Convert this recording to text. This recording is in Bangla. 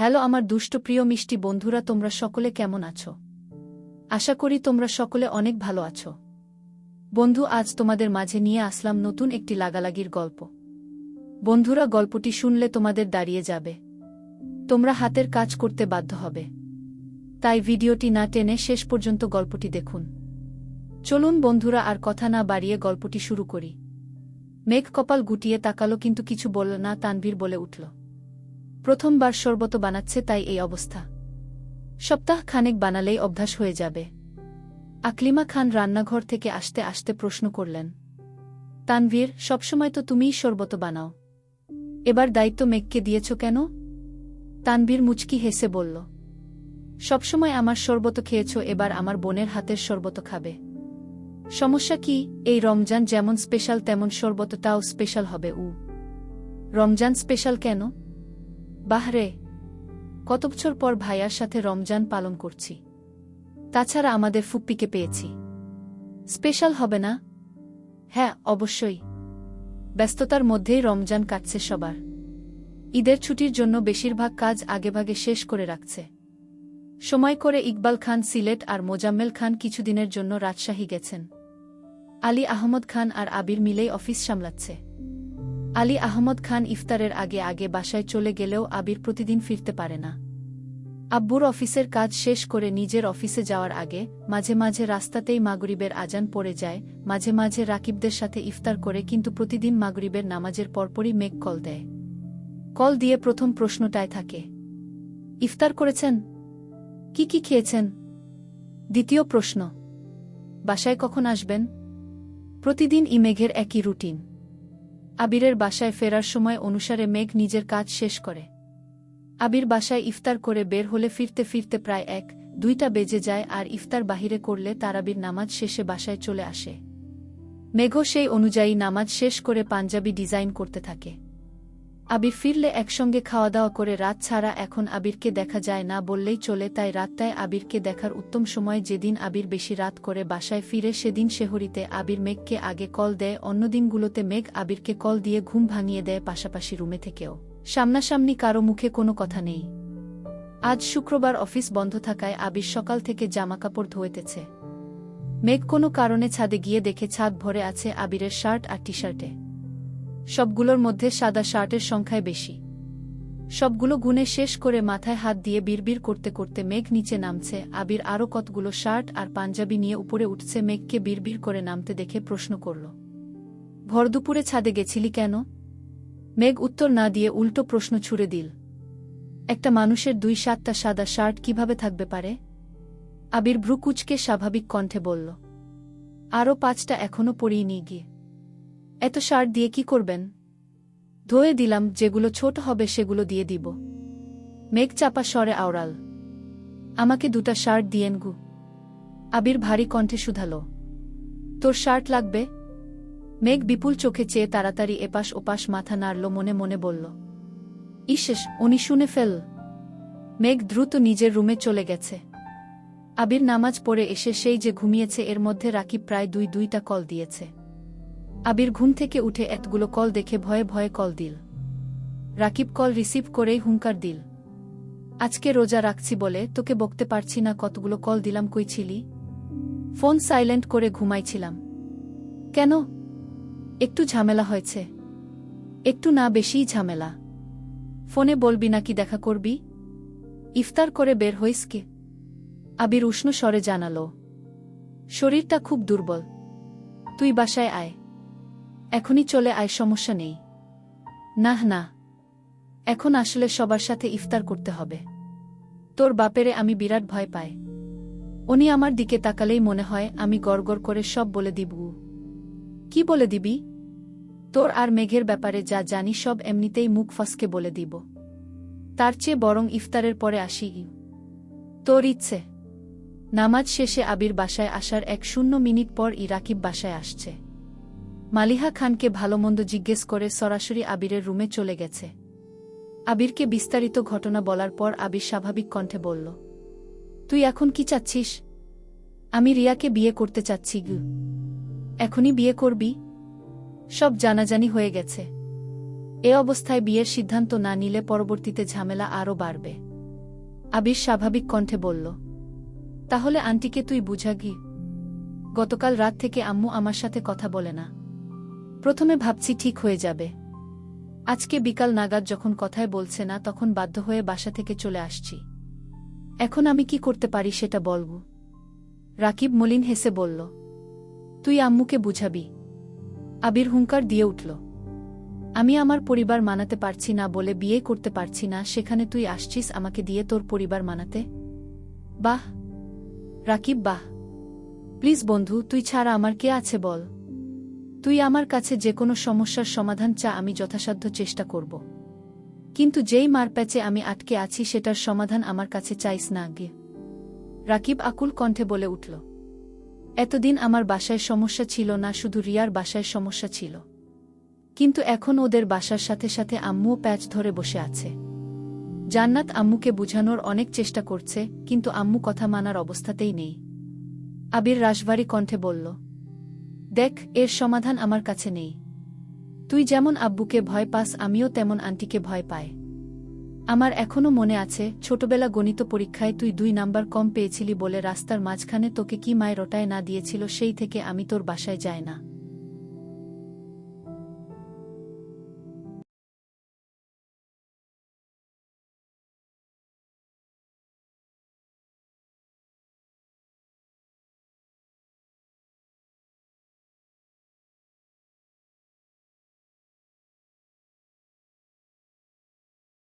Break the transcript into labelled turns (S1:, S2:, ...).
S1: হ্যালো আমার দুষ্ট প্রিয় মিষ্টি বন্ধুরা, তোমরা সকলে কেমন আছো? আশা করি তোমরা সকলে অনেক ভালো আছো। বন্ধু, আজ তোমাদের মাঝে নিয়ে আসলাম নতুন একটি লাগালাগির গল্প। বন্ধুরা, গল্পটি শুনলে তোমাদের দাঁড়িয়ে যাবে। তোমরা হাতের কাজ করতে বাধ্য হবে। তাই ভিডিওটি না টেনে শেষ পর্যন্ত গল্পটি দেখুন। চলুন বন্ধুরা, আর কথা না বাড়িয়ে গল্পটি শুরু করি। মেঘ কপাল গুটিয়ে তাকালো, কিন্তু কিছু বলল না, তানভীর বলে উঠল প্রথমবার শরবত বানাচ্ছে তাই এই অবস্থা। সপ্তাহ খানেক বানালেই অভ্যাস হয়ে যাবে। আকলিমা খান রান্নাঘর থেকে আসতে আসতে প্রশ্ন করলেন, তানভীর, সবসময় তো তুমিই শরবত বানাও। এবার দায়িত্ব মেঘকে দিয়েছ কেন? তানভীর মুচকি হেসে বলল, সবসময় আমার শরবত খেয়েছ, এবার আমার বোনের হাতের শরবত খাবে। সমস্যা কি? এই রমজান যেমন স্পেশাল তেমন শরবতটাও স্পেশাল হবে উ রমজান স্পেশাল কেন? বাহরে, কত বছর পর ভাইয়ার সাথে রমজান পালন করছি। তাছাড়া আমাদের ফুপ্পিকে পেয়েছি। স্পেশাল হবে না? হ্যাঁ অবশ্যই। ব্যস্ততার মধ্যেই রমজান কাটছে সবার। ঈদের ছুটির জন্য বেশিরভাগ কাজ আগেভাগে শেষ করে রাখছে। সময় করে ইকবাল খান, সিলেট আর মোজাম্মেল খান কিছুদিনের জন্য রাজশাহী গেছেন। আলী আহমদ খান আর আবির মিলেই অফিস সামলাচ্ছে। আলী আহমদ খান ইফতারের আগে আগে বাসায় চলে গেলেও আবির প্রতিদিন ফিরতে পারে না। আব্বুর অফিসের কাজ শেষ করে নিজের অফিসে যাওয়ার আগে মাঝে মাঝে রাস্তাতেই মাগরিবের আজান পড়ে যায়, মাঝে মাঝে রাকিবদের সাথে ইফতার করে কিন্তু প্রতিদিন মাগরিবের নামাজের পরপরই মেঘ কল দেয়। কল দিয়ে প্রথম প্রশ্নটায় থাকে, ইফতার করেছেন? কি কি খেয়েছেন? দ্বিতীয় প্রশ্ন, বাসায় কখন আসবেন? প্রতিদিন ইমেঘের একই রুটিন। আবিরের বাসায় ফেরার সময় অনুসারে মেঘ নিজের কাজ শেষ করে। আবির বাসায় ইফতার করে বের হলে ফিরতে ফিরতে প্রায় এক, দুইটা বেজে যায় আর ইফতার বাহিরে করলে তারাবির নামাজ শেষে বাসায় চলে আসে। মেঘও সেই অনুযায়ী নামাজ শেষ করে পাঞ্জাবি ডিজাইন করতে থাকে। আবির ফিরলে একসঙ্গে খাওয়া দাওয়া করে রাত ছাড়া এখন আবিরকে দেখা যায় না বললেই চলে, তাই রাতটায় আবিরকে দেখার উত্তম সময় যেদিন আবির বেশি রাত করে বাসায় ফিরে সেদিন শেহরিতে আবির মেঘকে আগে কল দেয়, অন্য দিনগুলোতে মেঘ আবিরকে কল দিয়ে ঘুম ভাঙিয়ে দেয় পাশাপাশি রুমে থেকেও। সামনাসামনি কারও মুখে কোনো কথা নেই। আজ শুক্রবার অফিস বন্ধ থাকায় আবির সকাল থেকে জামাকাপড় ধোয়েতেছে। মেঘ কোনো কারণে ছাদে গিয়ে দেখে ছাদ ভরে আছে আবিরের শার্ট আর টি শার্টে সবগুলোর মধ্যে সাদা শার্টের সংখ্যায় বেশি। সবগুলো গুনে শেষ করে মাথায় হাত দিয়ে বিড়বিড় করতে করতে মেঘ নিচে নামছে। আবির আরও কতগুলো শার্ট আর পাঞ্জাবি নিয়ে উপরে উঠছে। মেঘকে বিড়বিড় করে নামতে দেখে প্রশ্ন করল, ভর দুপুরে ছাদে গেছিলি কেন? মেঘ উত্তর না দিয়ে উল্টো প্রশ্ন ছুড়ে দিল, একটা মানুষের দুই সাতটা সাদা শার্ট কীভাবে থাকবে পারে? আবির ভ্রুকুচকে স্বাভাবিক কণ্ঠে বলল, আরও পাঁচটা এখনও পরিয়ে নিয়ে গিয়ে। এত শার্ট দিয়ে কি করবেন? ধোয়ে দিলাম, যেগুলো ছোট হবে সেগুলো দিয়ে দিব। মেঘ চাপা স্বরে আওড়াল। আমাকে দুটা শার্ট দিয়েন গু। আবির ভারী কণ্ঠে শুধালো। তোর শার্ট লাগবে? মেঘ বিপুল চোখে চেয়ে তাড়াতাড়ি এপাশ ওপাশ মাথা নাড়ল, মনে মনে বলল ইশেষ উনি শুনে ফেল। মেঘ দ্রুত নিজের রুমে চলে গেছে। আবির নামাজ পড়ে এসে সেই যে ঘুমিয়েছে, এর মধ্যে রাকিব প্রায় দুই দুইটা কল দিয়েছে। আবির ঘুম থেকে উঠে এতগুলো কল দেখে ভয়ে ভয়ে কল দিল। রাকিব কল রিসিভ করেই হুঙ্কার দিল। আজকে রোজা রাখছি বলে তোকে বকতে পারছি না কতগুলো কল দিলাম, কই ছিলি? ফোন সাইলেন্ট করে ঘুমাইছিলাম। কেন? একটু ঝামেলা হয়েছে। একটু না বেশিই ঝামেলা। ফোনে বলবি নাকি দেখা করবি? ইফতার করে বের হইস কে? আবির উষ্ণ স্বরে জানালো। শরীরটা খুব দুর্বল। তুই বাসায় আয়। এখনই চলে আয়, সমস্যা নেই। নাহ না। এখন আসলে সবার সাথে ইফতার করতে হবে। তোর বাপেরে আমি বিরাট ভয় পাই। উনি আমার দিকে তাকালেই মনে হয় আমি গড়গড় করে সব বলে দিব। কি বলে দিবি? তোর আর মেঘের ব্যাপারে যা জানি সব এমনিতেই মুখ ফসকে বলে দিব। তার চেয়ে বরং ইফতারের পরে আসি। তোর ইচ্ছে। নামাজ শেষে আবির বাসায় আসার এক শূন্য মিনিট পর ই রাকিব বাসায় আসছে। মালিহা খানকে ভালোমন্দ জিজ্ঞেস করে সরাসরি আবিরের রুমে চলে গেছে। আবিরকে বিস্তারিত ঘটনা বলার পর আবির স্বাভাবিক কণ্ঠে বলল, তুই এখন কি চাচ্ছিস? আমি রিয়াকে বিয়ে করতে চাচ্ছি, গু। এখনই বিয়ে করবি? সব জানাজানি হয়ে গেছে। এ অবস্থায় বিয়ের সিদ্ধান্ত না নিলে পরবর্তীতে ঝামেলা আরও বাড়বে। আবির স্বাভাবিক কণ্ঠে বলল, তাহলে আন্টিকে তুই বুঝাগি গতকাল রাত থেকে আম্মু আমার সাথে কথা বলে না। প্রথমে ভাবছি ঠিক হয়ে যাবে। আজকে বিকাল নাগাদ যখন কথায় বলছে না, তখন বাধ্য হয়ে বাসা থেকে চলে আসছি। এখন আমি কি করতে পারি সেটা বলব? রাকিব মলিন হেসে বলল, তুই আম্মুকে বুঝাবি। আবির হুঙ্কার দিয়ে উঠল, আমি আমার পরিবার মানাতে পারছি না বলে বিয়ে করতে পারছি না, সেখানে তুই আসছিস আমাকে দিয়ে তোর পরিবার মানাতে? বাহ, রাকিব বাহ। প্লিজ বন্ধু, তুই ছাড়া আমার কে আছে বল? তুই আমার কাছে যে কোনো সমস্যার সমাধান চা, আমি যথাসাধ্য চেষ্টা করব। কিন্তু যেই মার প্যাচে আমি আটকে আছি, সেটার সমাধান আমার কাছে চাইস না আগে রাকিব আকুল কণ্ঠে বলে উঠল, এতদিন আমার বাসায় সমস্যা ছিল না, শুধু রিয়ার বাসায় সমস্যা ছিল। কিন্তু এখন ওদের বাসার সাথে সাথে আম্মুও প্যাচ ধরে বসে আছে। জান্নাত আম্মুকে বুঝানোর অনেক চেষ্টা করছে, কিন্তু আম্মু কথা মানার অবস্থাতেই নেই। আবির রাশভারী কণ্ঠে বলল দেখ, এর সমাধান আমার কাছে নেই। তুই যেমন আব্বুকে ভয় পাস, আমিও তেমন আন্টিকে ভয় পায় আমার এখনও মনে আছে, ছোটবেলা গণিত পরীক্ষায় তুই দুই নাম্বার কম পেয়েছিলি বলে রাস্তার মাঝখানে তোকে কি মায়ের ওটায় না দিয়েছিল, সেই থেকে আমি তোর বাসায় যাই না।